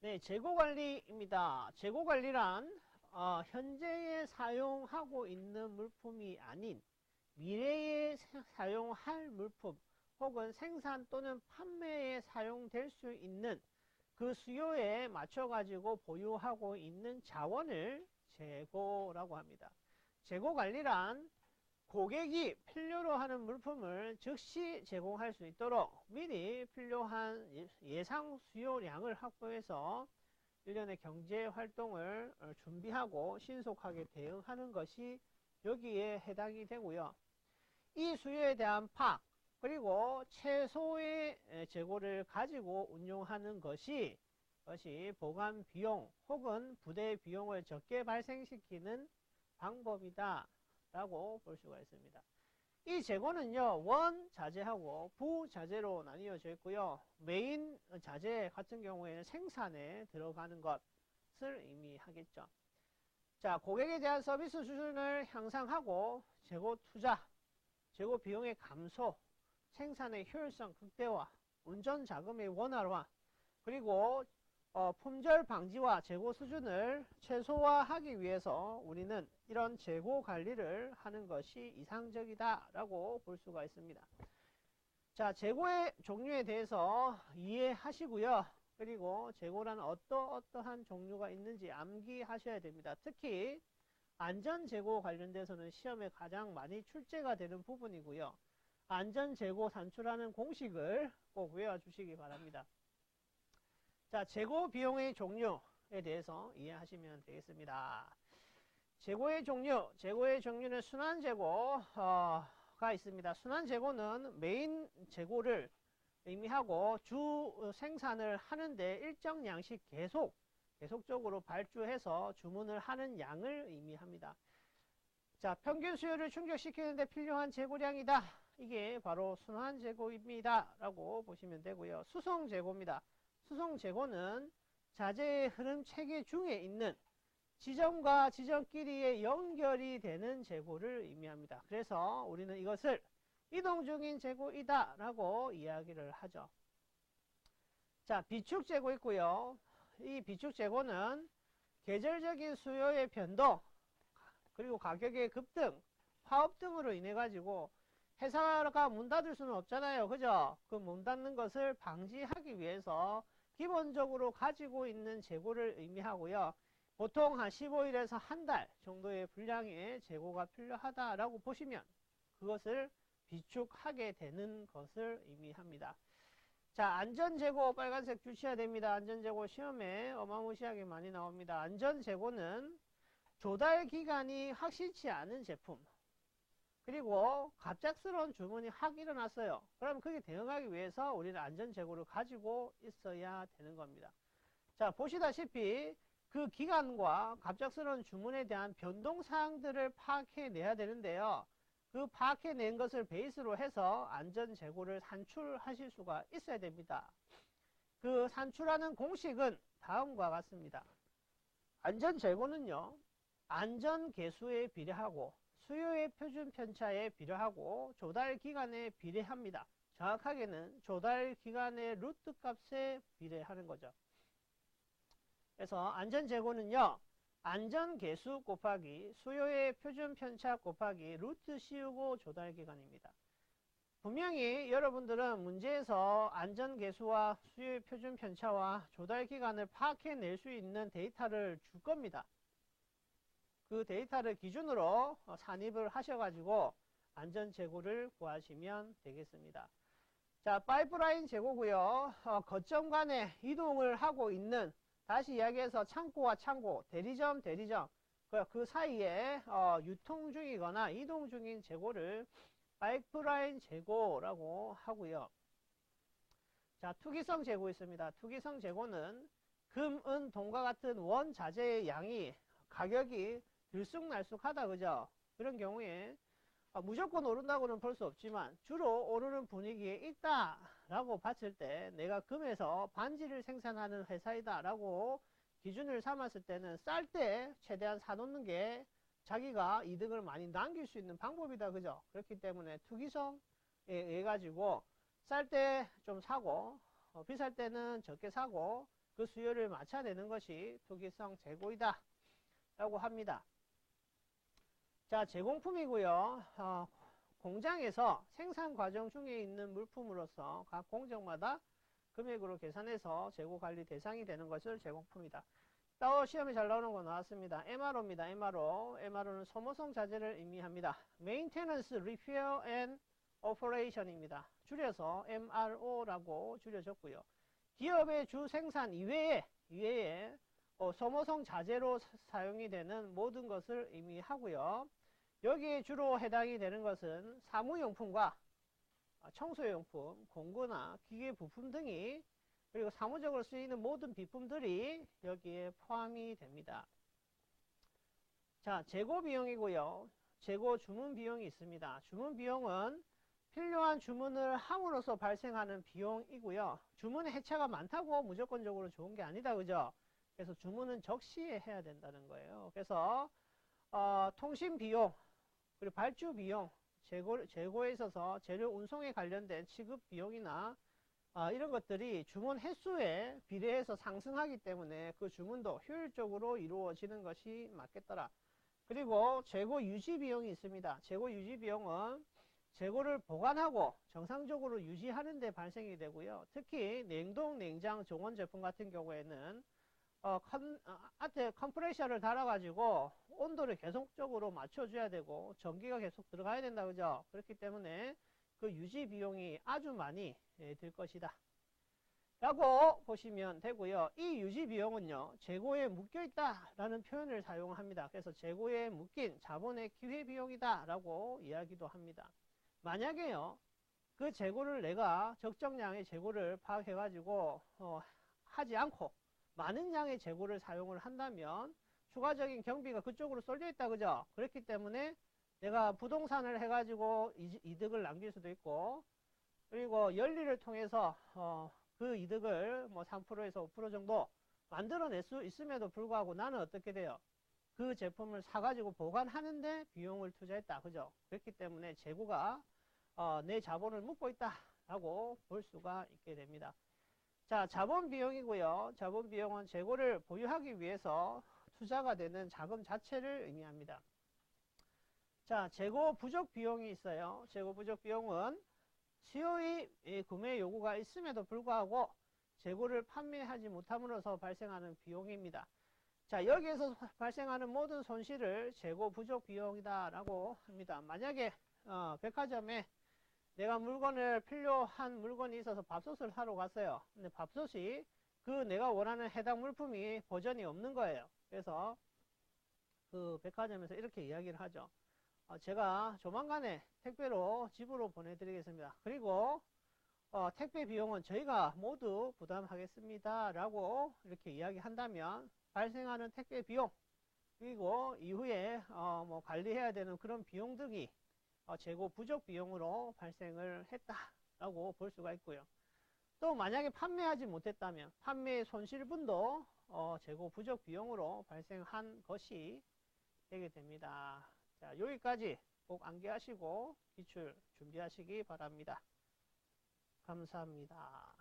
네, 재고관리입니다. 재고관리란 어, 현재에 사용하고 있는 물품이 아닌 미래에 사- 사용할 물품 혹은 생산 또는 판매에 사용될 수 있는 그 수요에 맞춰 가지고 보유하고 있는 자원을 재고라고 합니다. 재고 관리란 고객이 필요로 하는 물품을 즉시 제공할 수 있도록 미리 필요한 예- 예상 수요량을 확보해서 일련의 경제 활동을 어, 준비하고 신속하게 대응하는 것이 여기에 해당이 되고요. 이 수요에 대한 파악 그리고 최소의 에, 재고를 가지고 운용하는 것이 것이 보관 비용 혹은 부대 비용을 적게 발생시키는 방법이다 라고 볼 수가 있습니다. 이 재고는요 원 자재하고 부 자재로 나뉘어져 있고요 메인 자재 같은 경우에는 생산에 들어가는 것을 의미하겠죠 자 고객에 대한 서비스 수준을 향상하고 재고 투자 재고 비용의 감소 생산의 효율성 극대화 운전 자금의 원활화 그리고 어, 품절 방지와 재고 수준을 최소화하기 위해서 우리는 이런 재고 관리를 하는 것이 이상적이다 라고 볼 수가 있습니다. 자, 재고의 종류에 대해서 이해하시고요. 그리고 재고란 어떠어떠한 종류가 있는지 암기하셔야 됩니다. 특히 안전재고 관련돼서는 시험에 가장 많이 출제가 되는 부분이고요. 안전재고 산출하는 공식을 꼭 외워주시기 바랍니다. 자, 재고 비용의 종류에 대해서 이해하시면 되겠습니다. 재고의 종류, 재고의 종류는 순환 재고가 있습니다. 순환 재고는 메인 재고를 의미하고 주 생산을 하는데 일정 양씩 계속 계속적으로 발주해서 주문을 하는 양을 의미합니다. 자, 평균 수요를 충족시키는데 필요한 재고량이다. 이게 바로 순환 재고입니다. 라고 보시면 되고요. 수송 재고입니다. 수송 재고는 자재의 흐름 체계 중에 있는 지점과 지점끼리의 연결이 되는 재고를 의미합니다. 그래서 우리는 이것을 이동 중인 재고이다 라고 이야기를 하죠. 자, 비축 재고 있고요. 이 비축 재고는 계절적인 수요의 변동, 그리고 가격의 급등, 파업 등으로 인해 가지고 회사가 문 닫을 수는 없잖아요. 그죠? 그 문 닫는 것을 방지하기 위해서 기본적으로 가지고 있는 재고를 의미하고요. 보통 한 15일에서 한 달 정도의 분량의 재고가 필요하다라고 보시면 그것을 비축하게 되는 것을 의미합니다. 자, 안전재고 빨간색 주셔야 됩니다. 안전재고 시험에 어마무시하게 많이 나옵니다. 안전재고는 조달 기간이 확실치 않은 제품 그리고 갑작스러운 주문이 확 일어났어요. 그럼 그게 대응하기 위해서 우리는 안전재고를 가지고 있어야 되는 겁니다. 자, 보시다시피 그 기간과 갑작스러운 주문에 대한 변동사항들을 파악해내야 되는데요. 그 파악해낸 것을 베이스로 해서 안전 재고를 산출하실 수가 있어야 됩니다. 그 산출하는 공식은 다음과 같습니다. 안전 재고는요. 안전 개수에 비례하고 수요의 표준 편차에 비례하고 조달 기간에 비례합니다. 정확하게는 조달 기간의 루트 값에 비례하는 거죠. 그래서 안전재고는요. 안전개수 곱하기 수요의 표준 편차 곱하기 루트 씌우고 조달 기간입니다. 분명히 여러분들은 문제에서 안전개수와 수요의 표준 편차와 조달 기간을 파악해낼 수 있는 데이터를 줄 겁니다. 그 데이터를 기준으로 산입을 하셔가지고 안전재고를 구하시면 되겠습니다. 자, 파이프라인 재고고요. 어, 거점 간에 이동을 하고 있는 다시 이야기해서 창고와 창고, 대리점, 대리점 그, 그 사이에 어, 유통 중이거나 이동 중인 재고를 파이프라인 재고라고 하고요. 자, 투기성 재고 있습니다. 투기성 재고는 금, 은, 동과 같은 원자재의 양이 가격이 들쑥날쑥하다 그죠? 그런 경우에 아, 무조건 오른다고는 볼 수 없지만 주로 오르는 분위기에 있다 라고 봤을 때 내가 금에서 반지를 생산하는 회사이다 라고 기준을 삼았을 때는 쌀 때 최대한 사놓는 게 자기가 이득을 많이 남길 수 있는 방법이다 그죠? 그렇기 때문에 투기성에 의해 가지고 쌀 때 좀 사고 어, 비쌀 때는 적게 사고 그 수요를 맞춰내는 것이 투기성 재고이다 라고 합니다. 자 제공품이고요. 어, 공장에서 생산 과정 중에 있는 물품으로서 각 공정마다 금액으로 계산해서 재고 관리 대상이 되는 것을 제공품이다. 또 시험에 잘 나오는 거 나왔습니다. MRO입니다. MRO. MRO는 소모성 자재를 의미합니다. Maintenance, Repair and Operation입니다. 줄여서 MRO라고 줄여졌고요. 기업의 주 생산 이외에 이외에 어, 소모성 자재로 사, 용이 되는 모든 것을 의미하고요. 여기에 주로 해당이 되는 것은 사무용품과 청소용품, 공구나 기계 부품 등이 그리고 사무적으로 쓰이는 모든 비품들이 여기에 포함이 됩니다. 자, 재고 비용이고요. 재고 주문 비용이 있습니다. 주문 비용은 필요한 주문을 함으로써 발생하는 비용이고요. 주문의 해체가 많다고 무조건적으로 좋은 게 아니다. 그죠? 그래서 주문은 적시에 해야 된다는 거예요. 그래서 어, 통신 비용, 그리고 발주 비용, 재고, 재고에 있어서 재료 운송에 관련된 취급 비용이나 아, 이런 것들이 주문 횟수에 비례해서 상승하기 때문에 그 주문도 효율적으로 이루어지는 것이 맞겠더라. 그리고 재고 유지 비용이 있습니다. 재고 유지 비용은 재고를 보관하고 정상적으로 유지하는 데 발생이 되고요. 특히 냉동, 냉장, 종원 제품 같은 경우에는 어, 컨, 어, 앞에 컴프레셔를 달아가지고 온도를 계속적으로 맞춰줘야 되고 전기가 계속 들어가야 된다 그죠? 그렇기 때문에 그 유지 비용이 아주 많이 예, 들 것이다. 라고 보시면 되고요. 이 유지 비용은요 재고에 묶여 있다 라는 표현을 사용합니다. 그래서 재고에 묶인 자본의 기회 비용이다 라고 이야기도 합니다. 만약에요 그 재고를 내가 적정량의 재고를 파악해 가지고 어, 하지 않고 많은 양의 재고를 사용을 한다면 추가적인 경비가 그쪽으로 쏠려 있다 그죠? 그렇기 때문에 내가 부동산을 해가지고 이득을 남길 수도 있고 그리고 열리를 통해서 어, 그 이득을 뭐 3%에서 5% 정도 만들어낼 수 있음에도 불구하고 나는 어떻게 돼요? 그 제품을 사가지고 보관하는데 비용을 투자했다 그죠? 그렇기 때문에 재고가 어, 내 자본을 묻고 있다 라고 볼 수가 있게 됩니다 자, 자본 비용이고요. 자본 비용은 재고를 보유하기 위해서 투자가 되는 자금 자체를 의미합니다. 자, 재고 부족 비용이 있어요. 재고 부족 비용은 수요의 구매 요구가 있음에도 불구하고 재고를 판매하지 못함으로써 발생하는 비용입니다. 자, 여기에서 발생하는 모든 손실을 재고 부족 비용이다 라고 합니다. 만약에 어, 백화점에 내가 물건을 필요한 물건이 있어서 밥솥을 사러 갔어요. 근데 밥솥이 그 내가 원하는 해당 물품이 버전이 없는 거예요. 그래서 그 백화점에서 이렇게 이야기를 하죠. 어, 제가 조만간에 택배로 집으로 보내드리겠습니다. 그리고 어, 택배 비용은 저희가 모두 부담하겠습니다. 라고 이렇게 이야기한다면 발생하는 택배 비용 그리고 이후에 어, 뭐 관리해야 되는 그런 비용 등이 어, 재고 부족 비용으로 발생을 했다라고 볼 수가 있고요. 또 만약에 판매하지 못했다면 판매 손실분도 어, 재고 부족 비용으로 발생한 것이 되게 됩니다. 자, 여기까지 꼭 암기하시고 기출 준비하시기 바랍니다. 감사합니다.